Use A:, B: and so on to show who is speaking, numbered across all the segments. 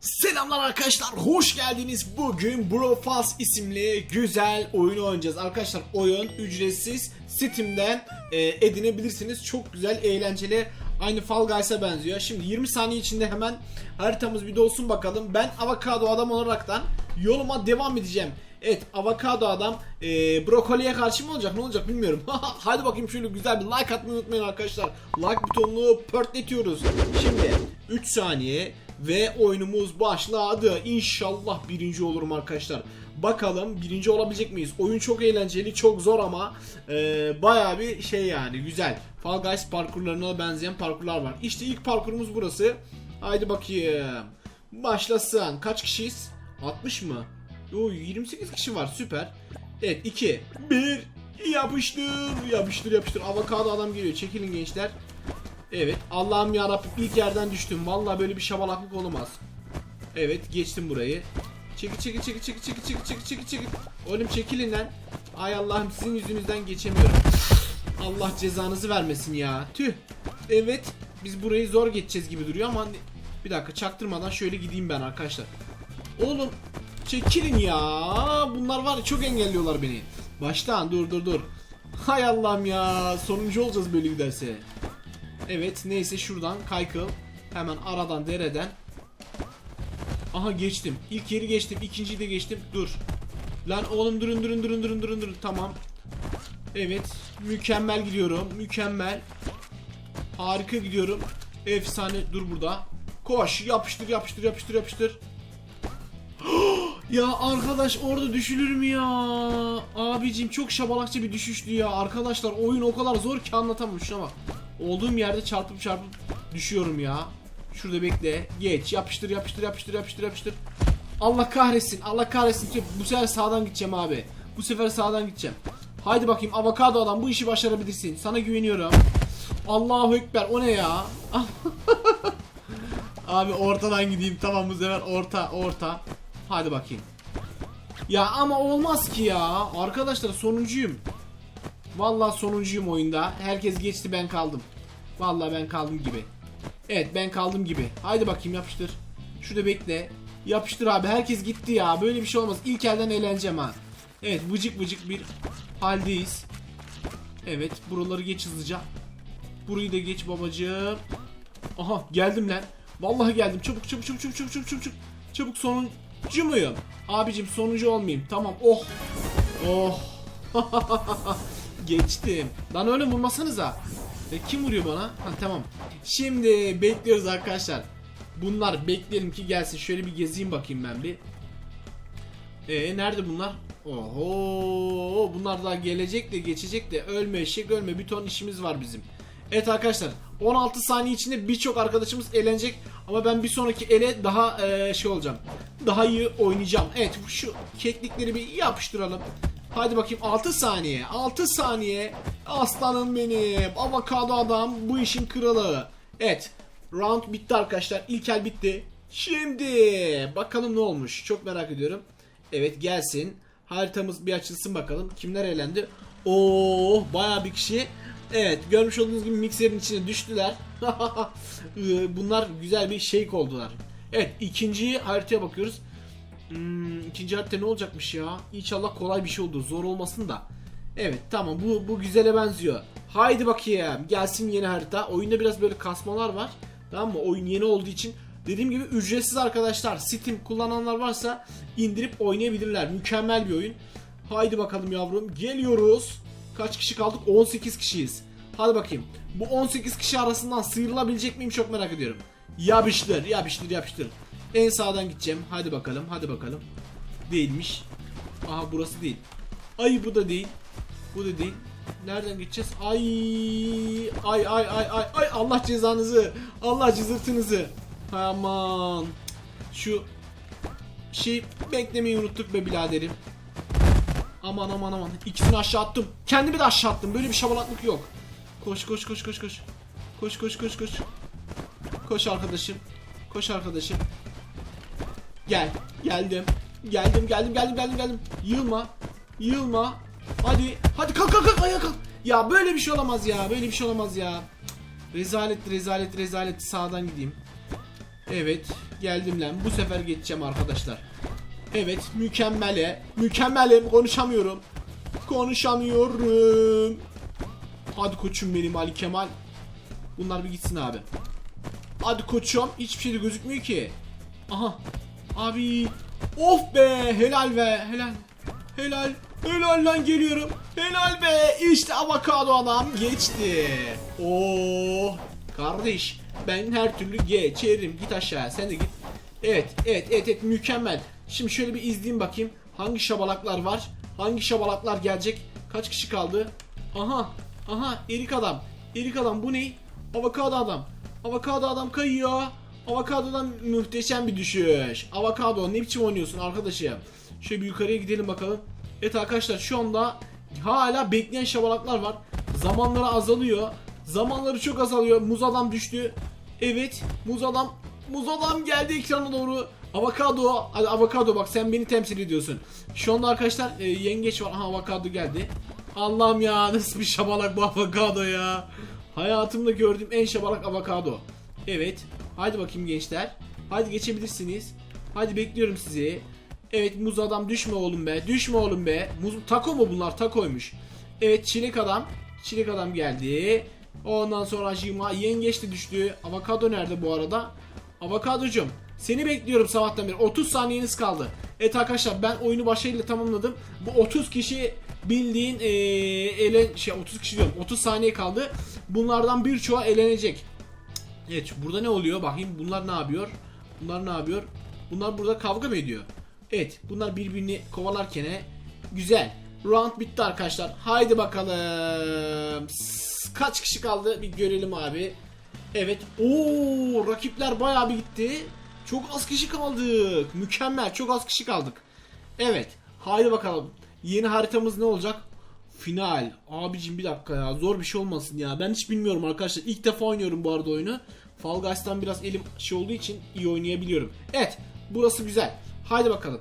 A: Selamlar arkadaşlar, hoş geldiniz. Bugün Brofast isimli güzel oyunu oynayacağız. Arkadaşlar oyun ücretsiz Steam'den e, edinebilirsiniz. Çok güzel, eğlenceli. Aynı Fall Guys'a benziyor. Şimdi 20 saniye içinde hemen haritamız bir dolsun bakalım. Ben avokado adam olaraktan yoluma devam edeceğim. Evet avokado adam e, brokoliye karşı mı olacak ne olacak bilmiyorum. Hadi bakayım şöyle güzel bir like atmayı unutmayın arkadaşlar. Like butonunu pörtletiyoruz. Şimdi 3 saniye ve oyunumuz başladı. İnşallah birinci olurum arkadaşlar. Bakalım birinci olabilecek miyiz? Oyun çok eğlenceli, çok zor ama e, baya bir şey yani güzel. Fall Guys parkurlarına benzeyen parkurlar var. İşte ilk parkurumuz burası. Haydi bakayım. Başlasın. Kaç kişiyiz? 60 mı? Yo 28 kişi var süper. Evet 2 1 yapıştır yapıştır yapıştır. Avokado adam geliyor. Çekilin gençler. Evet Allah'ım yarabbim ilk yerden düştüm. Vallahi böyle bir şabalaklık olamaz. Evet geçtim burayı. Çekil çekil çekil çekil çekil çekil çekil çekil çekil. Oğlum çekilin lan. Ay Allah'ım sizin yüzünüzden geçemiyorum. Allah cezanızı vermesin ya. Tüh. Evet biz burayı zor geçeceğiz gibi duruyor ama bir dakika çaktırmadan şöyle gideyim ben arkadaşlar. Oğlum çekilin ya. Bunlar var ya çok engelliyorlar beni. Baştan dur dur dur. Hay Allah'ım ya. Sonuncu olacağız böyle giderse. Evet neyse şuradan kaykıl. Hemen aradan dereden. Aha geçtim. İlk yeri geçtim. ikinciyi de geçtim. Dur. Lan oğlum durun durun durun durun durun durun. Tamam. Evet. Mükemmel gidiyorum. Mükemmel. Harika gidiyorum. Efsane. Dur burada. Koş. Yapıştır yapıştır yapıştır yapıştır. Ya arkadaş orada düşülür mü ya? Abicim çok şabalakça bir düşüştü ya. Arkadaşlar oyun o kadar zor ki anlatamam şuna bak. Olduğum yerde çarpıp çarpıp düşüyorum ya. Şurada bekle. Geç. Yapıştır yapıştır yapıştır yapıştır yapıştır. Allah kahretsin. Allah kahretsin. Bu sefer sağdan gideceğim abi. Bu sefer sağdan gideceğim. Haydi bakayım avokado adam bu işi başarabilirsin. Sana güveniyorum. Allahu ekber. O ne ya? Abi ortadan gideyim tamam bu sefer orta orta. Hadi bakayım. Ya ama olmaz ki ya. Arkadaşlar sonuncuyum. Vallahi sonuncuyum oyunda. Herkes geçti ben kaldım. Vallahi ben kaldım gibi. Evet ben kaldım gibi. Haydi bakayım yapıştır. Şurada bekle. Yapıştır abi herkes gitti ya. Böyle bir şey olmaz. İlk elden eğleneceğim ha. Evet vıcık vıcık bir haldeyiz. Evet buraları geç hızlıca. Burayı da geç babacığım. Aha geldim lan. Vallahi geldim. Çabuk çabuk çabuk çabuk çabuk çabuk çabuk. Çabuk sonuncu muyum? Abicim sonuncu olmayayım. Tamam. Oh. Oh. Geçtim. Lan öyle vurmasanıza. E, kim vuruyor bana? Ha tamam. Şimdi bekliyoruz arkadaşlar. Bunlar bekleyelim ki gelsin. Şöyle bir gezeyim bakayım ben bir. E nerede bunlar? Oho bunlar daha gelecek de geçecek de ölme eşek ölme bir ton işimiz var bizim. Evet arkadaşlar 16 saniye içinde birçok arkadaşımız eğlenecek ama ben bir sonraki ele daha e, şey olacağım. Daha iyi oynayacağım. Evet şu keklikleri bir yapıştıralım. Hadi bakayım 6 saniye 6 saniye. Aslanım benim Avokado adam bu işin kralı. Evet round bitti arkadaşlar İlk el bitti. Şimdi bakalım ne olmuş çok merak ediyorum. Evet gelsin. Haritamız bir açılsın bakalım Kimler eğlendi Oo baya bir kişi. Evet görmüş olduğunuz gibi mikserin içine düştüler. Ee, Bunlar güzel bir shake oldular. Evet ikinci haritaya bakıyoruz Hmm, ikinci harita ne olacakmış ya? İnşallah kolay bir şey olur. Zor olmasın da. Evet tamam bu bu güzele benziyor. Haydi bakayım. Gelsin yeni harita. Oyunda biraz böyle kasmalar var. Tamam mı? Oyun yeni olduğu için dediğim gibi ücretsiz arkadaşlar. Steam kullananlar varsa indirip oynayabilirler. Mükemmel bir oyun. Haydi bakalım yavrum. Geliyoruz. Kaç kişi kaldık? 18 kişiyiz. Hadi bakayım. Bu 18 kişi arasından sıyrılabilecek miyim çok merak ediyorum. Yapıştır, yapıştır, yapıştır. En sağdan gideceğim. Hadi bakalım, hadi bakalım. Değilmiş. Aha burası değil. Ay bu da değil. Bu da değil. Nereden gideceğiz? Ay ay ay ay ay ay Allah cezanızı. Allah cızırtınızı. Aman. Şu şey beklemeyi unuttuk be biraderim. Aman aman aman. İkisini aşağı attım. Kendimi de aşağı attım. Böyle bir şabalaklık yok. Koş koş koş koş koş. Koş koş koş koş. Koş arkadaşım. Koş arkadaşım. Gel. Geldim. Geldim geldim geldim geldim geldim. Yılma. Yılma. Hadi. Hadi kalk kalk kalk ayağa kalk. Ya böyle bir şey olamaz ya. Böyle bir şey olamaz ya. Rezalet rezalet rezalet sağdan gideyim. Evet geldim lan. Bu sefer geçeceğim arkadaşlar. Evet mükemmele. Mükemmelim konuşamıyorum. Konuşamıyorum. Hadi koçum benim Ali Kemal. Bunlar bir gitsin abi. Hadi koçum. Hiçbir şey de gözükmüyor ki. Aha. Abi. Of be. Helal be. Helal. Helal. Helal lan geliyorum. Helal be. İşte avokado adam geçti. Oo. Kardeş. Ben her türlü geçerim. Git aşağıya. Sen de git. Evet. Evet. Evet. Evet. Mükemmel. Şimdi şöyle bir izleyeyim bakayım. Hangi şabalaklar var? Hangi şabalaklar gelecek? Kaç kişi kaldı? Aha. Aha. Erik adam. Erik adam. Bu ne? Avokado adam. Avokado adam kayıyor. Avokadodan muhteşem bir düşüş. Avokado ne biçim oynuyorsun arkadaşım? Şöyle bir yukarıya gidelim bakalım. Evet arkadaşlar şu anda hala bekleyen şabalaklar var. Zamanları azalıyor. Zamanları çok azalıyor. Muz adam düştü. Evet muz adam muz adam geldi ekrana doğru. Avokado. Avokado bak sen beni temsil ediyorsun. Şu anda arkadaşlar e, yengeç var. Aha avokado geldi. Allah'ım ya nasıl bir şabalak bu avokado ya. Hayatımda gördüğüm en şabalak avokado. Evet. Hadi bakayım gençler. Hadi geçebilirsiniz. Hadi bekliyorum sizi. Evet muz adam düşme oğlum be. Düşme oğlum be. Muz tako mu bunlar? Takoymuş. Evet çilek adam. Çilek adam geldi. Ondan sonra Jima yengeç de düştü. Avokado nerede bu arada? Avokadocum seni bekliyorum sabahtan beri. 30 saniyeniz kaldı. Evet arkadaşlar ben oyunu başarıyla tamamladım. Bu 30 kişi bildiğin eee ele şey 30 kişi diyorum. 30 saniye kaldı. Bunlardan birçoğu elenecek. Evet burada ne oluyor? Bakayım bunlar ne yapıyor? Bunlar ne yapıyor? Bunlar burada kavga mı ediyor? Evet bunlar birbirini kovalarken güzel. Round bitti arkadaşlar. Haydi bakalım. Kaç kişi kaldı? Bir görelim abi. Evet. Oo rakipler bayağı bir gitti. Çok az kişi kaldık. Mükemmel. Çok az kişi kaldık. Evet. Haydi bakalım. Yeni haritamız ne olacak? Final. Abicim bir dakika ya. Zor bir şey olmasın ya. Ben hiç bilmiyorum arkadaşlar. İlk defa oynuyorum bu arada oyunu. Fall Guys'tan biraz elim şey olduğu için iyi oynayabiliyorum. Evet. Burası güzel. Haydi bakalım.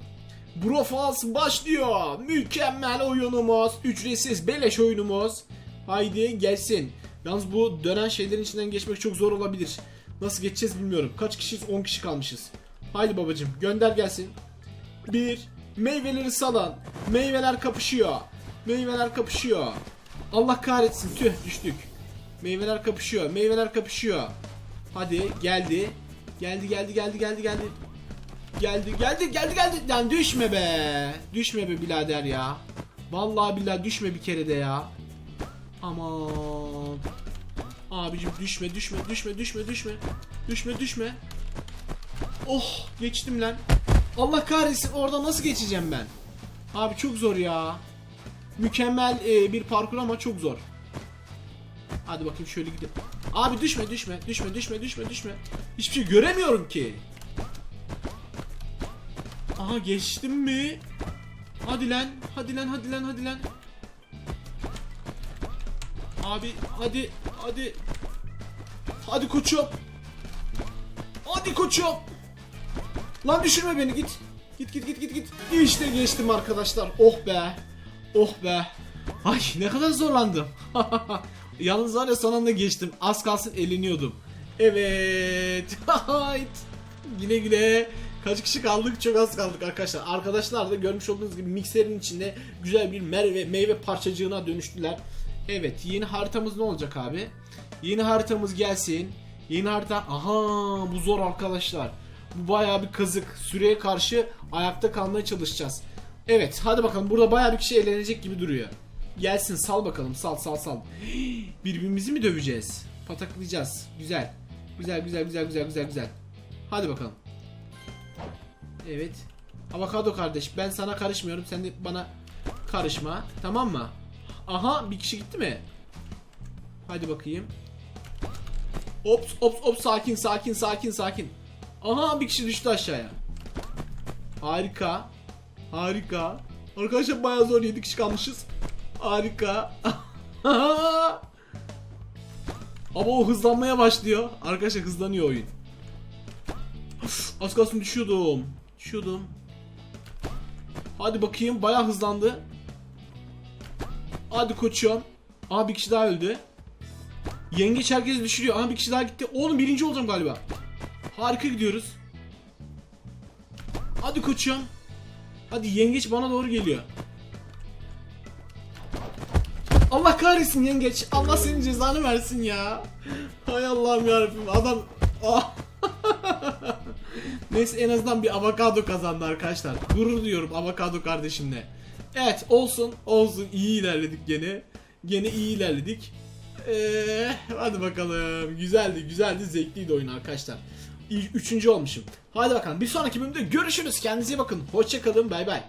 A: Brofals başlıyor. Mükemmel oyunumuz. Ücretsiz beleş oyunumuz. Haydi gelsin. Yalnız bu dönen şeylerin içinden geçmek çok zor olabilir. Nasıl geçeceğiz bilmiyorum. Kaç kişiyiz? 10 kişi kalmışız. Haydi babacım gönder gelsin. Bir. Meyveleri salan. Meyveler kapışıyor. Meyveler kapışıyor. Allah kahretsin. Tüh düştük. Meyveler kapışıyor. Meyveler kapışıyor. Hadi geldi. Geldi geldi geldi geldi geldi. Geldi geldi geldi geldi. Lan düşme be. Düşme be birader ya. Vallahi billahi düşme bir kere de ya. Aman. Abicim düşme düşme düşme düşme düşme. Düşme düşme. Oh geçtim lan. Allah kahretsin orada nasıl geçeceğim ben? Abi çok zor ya. Mükemmel e, bir parkur ama çok zor. Hadi bakayım şöyle gidelim. Abi düşme düşme düşme düşme düşme düşme. Hiçbir şey göremiyorum ki. Aha geçtim mi? Hadi lan hadi lan hadi lan hadi lan. Abi hadi hadi. Hadi koçum. Hadi koçum. Lan düşürme beni git. Git git git git git. İşte geçtim arkadaşlar. Oh be. Oh be. Ay ne kadar zorlandım. Yalnız var ya son anda geçtim. Az kalsın eleniyordum. Evet. Güle güle. Kaç kişi kaldık? Çok az kaldık arkadaşlar. Arkadaşlar da görmüş olduğunuz gibi mikserin içinde güzel bir meyve, meyve parçacığına dönüştüler. Evet yeni haritamız ne olacak abi? Yeni haritamız gelsin. Yeni harita. Aha bu zor arkadaşlar. Bu bayağı bir kazık. Süreye karşı ayakta kalmaya çalışacağız. Evet hadi bakalım burada bayağı bir kişi eğlenecek gibi duruyor. Gelsin sal bakalım sal sal sal. Birbirimizi mi döveceğiz? Pataklayacağız. Güzel. Güzel güzel güzel güzel güzel güzel. Hadi bakalım. Evet. Avokado kardeş ben sana karışmıyorum sen de bana karışma. Tamam mı? Aha bir kişi gitti mi? Hadi bakayım. Ops ops ops sakin sakin sakin sakin. Aha bir kişi düştü aşağıya. Harika. Harika. Arkadaşlar bayağı zor 7 kişi kalmışız. Harika. Ama o hızlanmaya başlıyor. Arkadaşlar hızlanıyor oyun. Uf, az kalsın düşüyordum. Düşüyordum. Hadi bakayım bayağı hızlandı. Hadi koçum. Aa bir kişi daha öldü. Yengeç herkesi düşürüyor. Aa bir kişi daha gitti. Oğlum birinci olacağım galiba. Harika gidiyoruz. Hadi koçum. Hadi yengeç bana doğru geliyor. Allah kahretsin yengeç. Allah senin cezanı versin ya. Hay Allah'ım yarabbim. Adam... Ah. Neyse en azından bir avokado kazandı arkadaşlar. Gurur duyuyorum avokado kardeşimle. Evet olsun olsun iyi ilerledik gene. Gene iyi ilerledik. Eee hadi bakalım. Güzeldi güzeldi zevkliydi oyun arkadaşlar. Üçüncü olmuşum. Hadi bakalım bir sonraki bölümde görüşürüz. Kendinize iyi bakın. Hoşçakalın bay bay.